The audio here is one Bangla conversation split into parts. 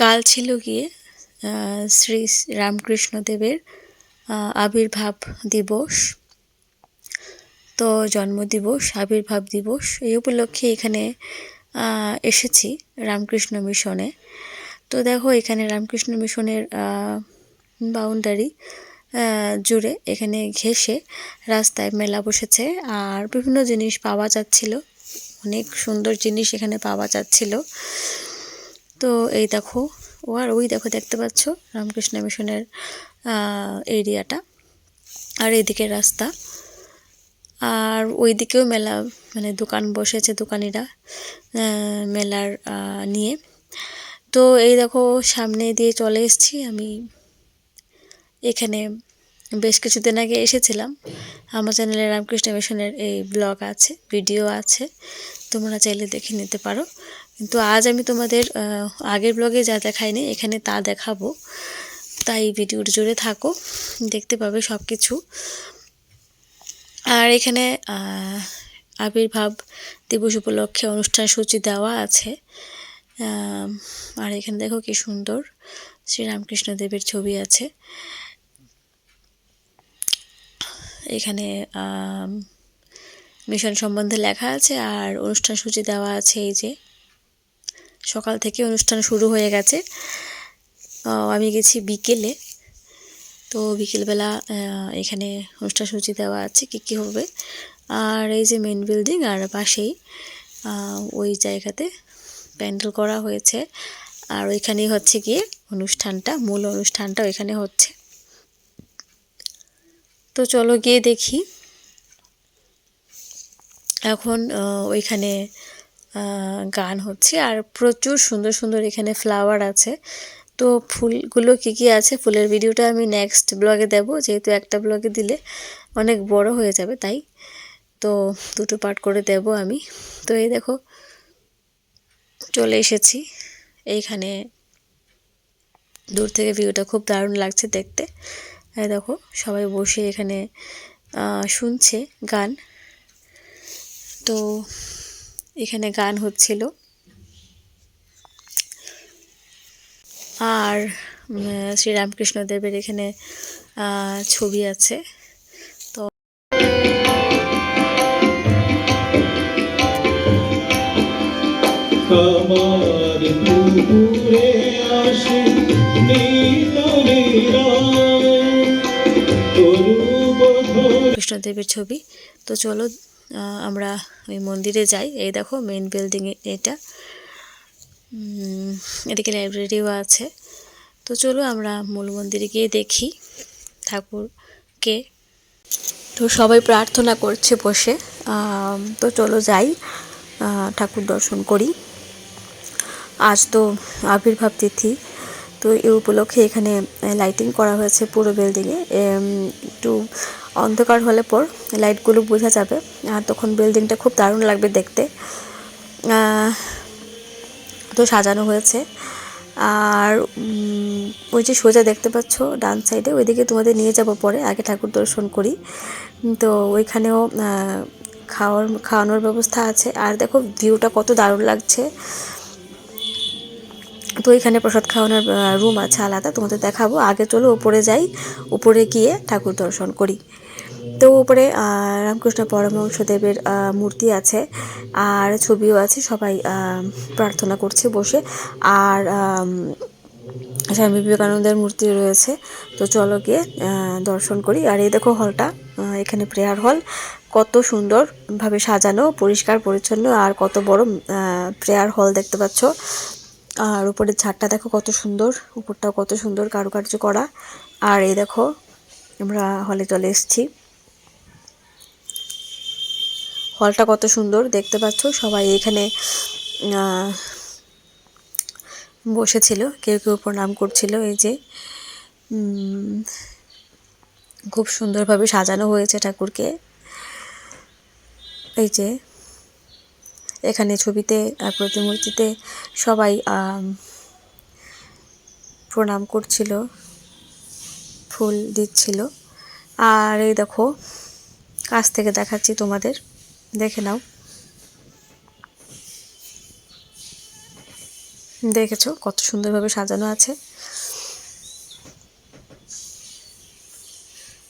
কাল ছিল গিয়ে শ্রী রামকৃষ্ণদেবের আবির্ভাব দিবস। তো জন্মদিবস, আবির্ভাব দিবস, এই উপলক্ষে এখানে এসেছি রামকৃষ্ণ মিশনে। তো দেখো, এখানে রামকৃষ্ণ মিশনের বাউন্ডারি জুড়ে এখানে ঘেসে রাস্তায় মেলা বসেছে। আর বিভিন্ন জিনিস পাওয়া যাচ্ছিল, অনেক সুন্দর জিনিস এখানে পাওয়া যাচ্ছিল। তো এই দেখো, ও আর ওই দেখো দেখতে পাচ্ছ, রামকৃষ্ণ মিশনের এরিয়াটা। আর এইদিকে রাস্তা। আর ওই দিকেও মেলা মানে দোকান বসেছে দোকানিরা মেলার নিয়ে। তো এই দেখো, সামনে দিয়ে চলে এসেছি আমি। এখানে বেশ কিছুদিন আগে এসেছিলাম। আমার চ্যানেলে রামকৃষ্ণ মিশনের এই ব্লগ আছে, ভিডিও আছে। তোমরা চাইলে দেখে নিতে পারো। কিন্তু আজ আমি তোমাদের আগের ব্লগে যা দেখাইনি, এখানে তা দেখাবো। তাই ভিডিওর জুড়ে থাকো, দেখতে পাবে সব কিছু আর এখানে আবির্ভাব দিবস উপলক্ষে অনুষ্ঠান সূচি দেওয়া আছে। আর এখানে দেখো কি সুন্দর, শ্রীরামকৃষ্ণ দেবের ছবি আছে। এখানে মিশন সম্বন্ধে লেখা আছে আর অনুষ্ঠান সূচি দেওয়া আছে এই যে। সকাল থেকে অনুষ্ঠান শুরু হয়ে গেছে। আমি গেছি বিকেলে। তো বিকেলবেলা এখানে অনুষ্ঠান সূচি দেওয়া আছে কী কী হবে। আর এই যে মেন বিল্ডিং আর পাশেই ওই জায়গাতে প্যান্ডেল করা হয়েছে। আর ওইখানেই হচ্ছে গিয়ে অনুষ্ঠানটা, মূল অনুষ্ঠানটা ওইখানে হচ্ছে। তো চলো গিয়ে দেখি। এখন ওইখানে গান হচ্ছে আর প্রচুর সুন্দর সুন্দর এখানে ফ্লাওয়ার আছে। তো ফুলগুলো কী কী আছে ফুলের ভিডিওটা আমি নেক্সট ব্লগে দেব, যেহেতু একটা ব্লগে দিলে অনেক বড় হয়ে যাবে তাই। তো দুটো পার্ট করে দেব আমি। তো এই দেখো, চলে এসেছি এইখানে। দূর থেকে ভিউটা খুব দারুণ লাগছে দেখতে। এই দেখো, সবাই বসে এখানে শুনছে গান। তো এখানে গান হচ্ছিল। আর শ্রীরামকৃষ্ণদেবের এখানে ছবি আছে। তো কৃষ্ণদেবের ছবি। তো চলো আমরা ওই মন্দিরে যাই। এই দেখো মেন বিল্ডিং এটা। এদিকে লাইব্রেরিও আছে। তো চলো আমরা মূল মন্দিরে গিয়ে দেখি ঠাকুরকে। তো সবাই প্রার্থনা করছে বসে। তো চলো যাই ঠাকুর দর্শন করি। আজ তো আবির্ভাব তিথি। তো এই উপলক্ষে এখানে লাইটিং করা হয়েছে পুরো বিল্ডিংয়ে একটু অন্ধকার হলে পর লাইটগুলো বোঝা যাবে। আর তখন বিল্ডিংটা খুব দারুণ লাগবে দেখতে। তো সাজানো হয়েছে। আর ওই যে সোজা দেখতে পাচ্ছ, ডান সাইডে ওইদিকে তোমাদের নিয়ে যাব পরে, আগে ঠাকুর দর্শন করি। তো ওইখানেও খাওয়ার, খাওয়ানোর ব্যবস্থা আছে। আর দেখো ভিউটা কত দারুণ লাগছে। তো এখানে প্রসাদ খাওয়ানোর রুম আছে আলাদা। তোমাদের দেখাবো। আগে চলো উপরে যাই। উপরে গিয়ে ঠাকুর দর্শন করি। তো উপরে রামকৃষ্ণ পরমহংসদেবের মূর্তি আছে, আর ছবিও আছে, সবাই প্রার্থনা করছে বসে। আর স্বামী বিবেকানন্দের মূর্তি রয়েছে। তো চলো গিয়ে দর্শন করি। আর এই দেখো হলটা এখানে প্রেয়ার হল। কত সুন্দরভাবে সাজানো, পরিষ্কার, পরিচ্ছন্ন, আর কত বড় প্রেয়ার হল দেখতে পাচ্ছ। আর উপরের ছাদটা দেখো কত সুন্দর, উপরটাও কত সুন্দর কারুকার্য করা। আর এই দেখো, আমরা হলে চলে এসেছি। হলটা কত সুন্দর, দেখতে পাচ্ছ? সবাই এখানে বসেছিল, কেউ কেউ প্রণাম করছিল, এই যে খুব সুন্দরভাবে সাজানো হয়েছে ঠাকুরকে। এই যে, এখানে ছবিতে প্রতিমূর্তিতে সবাই প্রণাম করছিল, ফুল দিচ্ছিল। আর এই দেখো, কাছ থেকে দেখাচ্ছি তোমাদের। দেখে নাও। দেখেছ কত সুন্দরভাবে সাজানো আছে?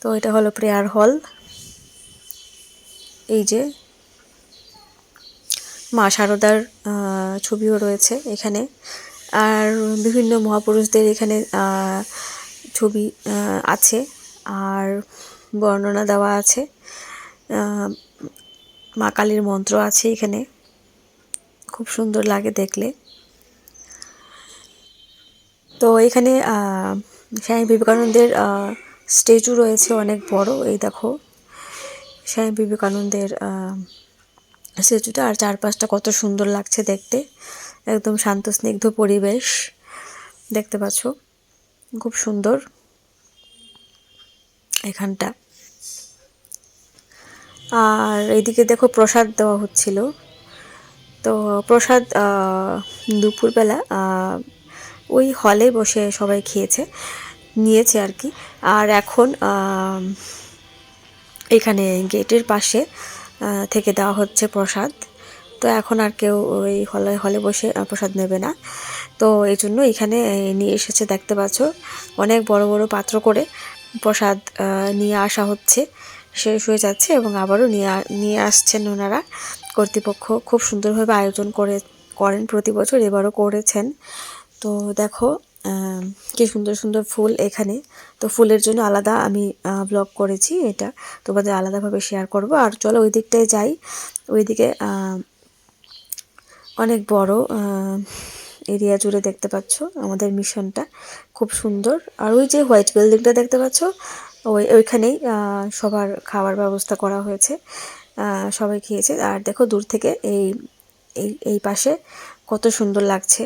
তো এটা হলো প্রেয়ার হল। এই যে মা শারদার ছবিও রয়েছে এখানে। আর বিভিন্ন মহাপুরুষদের এখানে ছবি আছে। আর বর্ণনা দেওয়া আছে। মা কালীর মন্ত্র আছে এখানে। খুব সুন্দর লাগে দেখলে। তো এখানে স্বামী বিবেকানন্দের স্ট্যাচু রয়েছে অনেক বড়, এই দেখো। স্বামী বিবেকানন্দের স্ট্যাচুটা আর চারপাশটা কত সুন্দর লাগছে দেখতে। একদম শান্ত, স্নিগ্ধ পরিবেশ দেখতে পাচ্ছ। খুব সুন্দর এখানটা। আর এইদিকে দেখো প্রসাদ দেওয়া হচ্ছিল। তো প্রসাদ দুপুরবেলা ওই হলে বসে সবাই খেয়েছে, নিয়েছে আর কি। আর এখন এখানে গেটের পাশে থেকে দেওয়া হচ্ছে প্রসাদ। তো এখন আর কেউ ওই হলে হলে বসে প্রসাদ নেবে না। তো এই জন্য এখানে নিয়ে এসেছে, দেখতে পাচ্ছ, অনেক বড় বড় পাত্র করে প্রসাদ নিয়ে আসা হচ্ছে। শেষ হয়ে যাচ্ছে এবং আবারও নিয়ে নিয়ে আসছেন ওনারা। কর্তৃপক্ষ খুব সুন্দরভাবে আয়োজন করে, করেন প্রতি বছর, এবারও করেছেন। তো দেখো কি সুন্দর সুন্দর ফুল এখানে। তো ফুলের জন্য আলাদা আমি ব্লগ করেছি এটা। তোমাদের আলাদাভাবে শেয়ার করব। আর চলো ওই দিকটায় যাই। ওইদিকে অনেক বড় এরিয়া জুড়ে দেখতে পাচ্ছ আমাদের মিশনটা খুব সুন্দর। আর ওই যে হোয়াইট বিল্ডিংটা দেখতে পাচ্ছ? ওই, ওইখানেই সবার খাবার ব্যবস্থা করা হয়েছে সবাই খেয়েছে। আর দেখো দূর থেকে এই এই এই পাশে কত সুন্দর লাগছে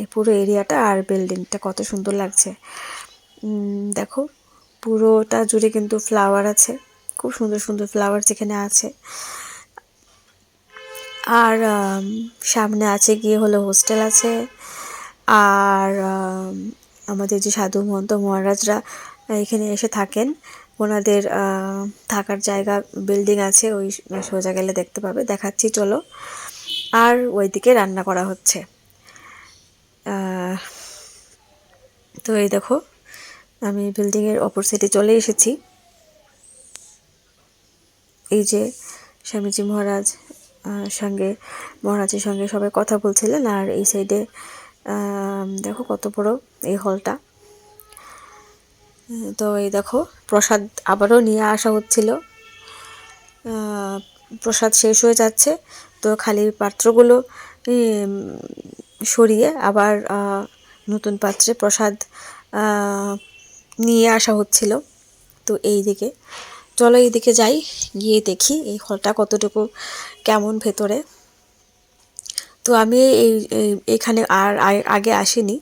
এই পুরো এরিয়াটা আর বিল্ডিংটা কত সুন্দর লাগছে। দেখো পুরোটা জুড়ে কিন্তু ফ্লাওয়ার আছে, খুব সুন্দর সুন্দর ফ্লাওয়ার যেখানে আছে। আর সামনে আছে গিয়ে হলো হোস্টেল আছে। আর আমাদের যে সাধু মহন্ত মহারাজরা এখানে এসে থাকেন। ওনাদের থাকার জায়গা, বিল্ডিং আছে, ওই সোজা গেলে দেখতে পাবে। দেখাচ্ছি, চলো। আর ওইদিকে রান্না করা হচ্ছে। তো এই দেখো, আমি বিল্ডিংয়ের অপর সাইডে চলে এসেছি। এই যে স্বামীজি মহারাজ সঙ্গে, মহারাজের সঙ্গে সবাই কথা বলছিলেন। আর এই সাইডে দেখো কত বড় এই হলটা তো এই দেখো, প্রসাদ আবারও নিয়ে আসা হচ্ছিল। প্রসাদ শেষ হয়ে যাচ্ছে, তো খালি পাত্রগুলো সরিয়ে আবার নতুন পাত্রে প্রসাদ নিয়ে আসা হচ্ছিল। তো এই দিকে চলো এইদিকে যাই, গিয়ে দেখি এই হলটা কতটুকু, কেমন ভেতরে। তো আমি এই এখানে আর আগে আসিনি।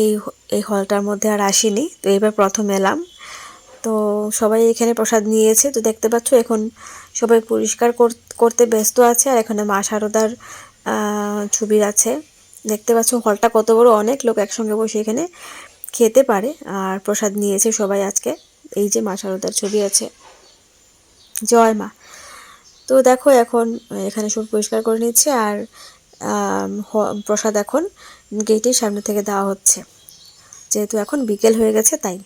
এই এই হলটার মধ্যে আর আসিনি। তো এবার প্রথম এলাম। তো সবাই এখানে প্রসাদ নিয়েছে। তো দেখতে পাচ্ছ, এখন সবাই পরিষ্কার কর- করতে ব্যস্ত আছে। আর এখানে মা শারদার ছবি আছে। দেখতে পাচ্ছ, হলটা কত বড়, অনেক লোক একসঙ্গে বসে এখানে খেতে পারে। আর প্রসাদ নিয়েছে সবাই আজকে। এই যে মা শারদার ছবি আছে। জয় মা। তো দেখো, এখন এখানে সব পরিষ্কার করে নিচ্ছে। আর প্রসাদ এখন গেটের সামনে থেকে দেওয়া হচ্ছে। যেহেতু এখন বিকেল হয়ে গেছে, তাই।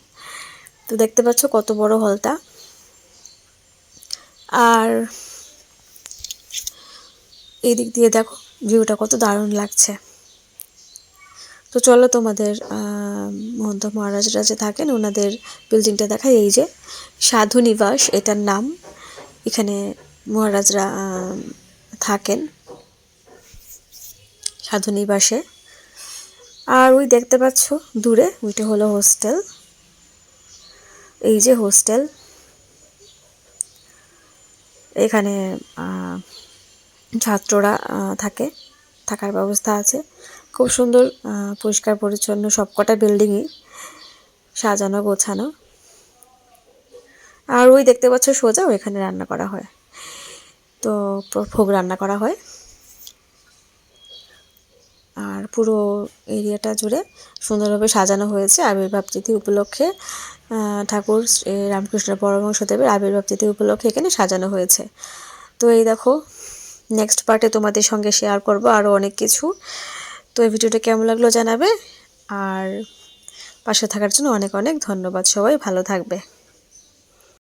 তো দেখতে পাচ্ছ কত বড় হলটা। আর এই দিক দিয়ে দেখো, ভিউটা কত দারুণ লাগছে। তো চলো তোমাদের মহন্ত মহারাজরা যে থাকেন, ওনাদের বিল্ডিংটা দেখাই। এই যে সাধু নিবাস, এটার নাম। এখানে মহারাজরা থাকেন সাধু নিবাসে। আর ওই দেখতে পাচ্ছ দূরে, ওইটা হলো হোস্টেল এই যে হোস্টেল এখানে ছাত্ররা থাকে, থাকার ব্যবস্থা আছে। খুব সুন্দর পরিষ্কার, পরিচ্ছন্ন সবকটা বিল্ডিংই সাজানো, গোছানো। আর ওই দেখতে পাচ্ছ সোজা ওইখানে রান্না করা হয়। তো ভোগ রান্না করা হয়। আর পুরো এরিয়াটা জুড়ে সুন্দরভাবে সাজানো হয়েছে আবির্ভাব তিথি উপলক্ষে। ঠাকুর রামকৃষ্ণ পরমহংসদেবের আবির্ভাব তিথি উপলক্ষে এখানে সাজানো হয়েছে। তো এই দেখো নেক্সট পার্টে তোমাদের সঙ্গে শেয়ার করব আরও অনেক কিছু। তো এই ভিডিওটা কেমন লাগল জানাবে। আর পাশে থাকার জন্য অনেক অনেক ধন্যবাদ সবাই, ভালো থাকবে।